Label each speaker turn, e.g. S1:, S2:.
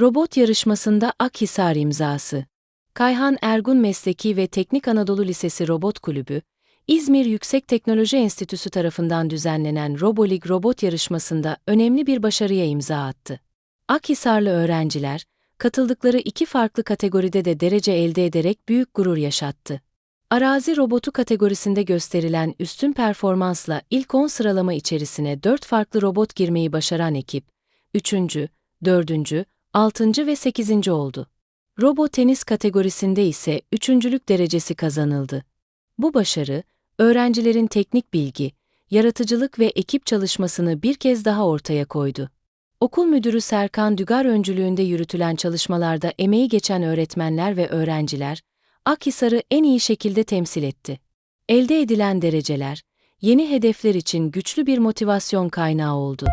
S1: Robot yarışmasında Akhisar imzası. Kayhan Ergun Mesleki ve Teknik Anadolu Lisesi Robot Kulübü, İzmir Yüksek Teknoloji Enstitüsü tarafından düzenlenen Robolig robot yarışmasında önemli bir başarıya imza attı. Akhisarlı öğrenciler, katıldıkları iki farklı kategoride de derece elde ederek büyük gurur yaşattı. Arazi robotu kategorisinde gösterilen üstün performansla ilk 10 sıralama içerisine 4 farklı robot girmeyi başaran ekip, 3. 4. 6. ve 8. oldu. Robo tenis kategorisinde ise üçüncülük derecesi kazanıldı. Bu başarı, öğrencilerin teknik bilgi, yaratıcılık ve ekip çalışmasını bir kez daha ortaya koydu. Okul müdürü Serkan Dügar öncülüğünde yürütülen çalışmalarda emeği geçen öğretmenler ve öğrenciler, Akhisar'ı en iyi şekilde temsil etti. Elde edilen dereceler, yeni hedefler için güçlü bir motivasyon kaynağı oldu.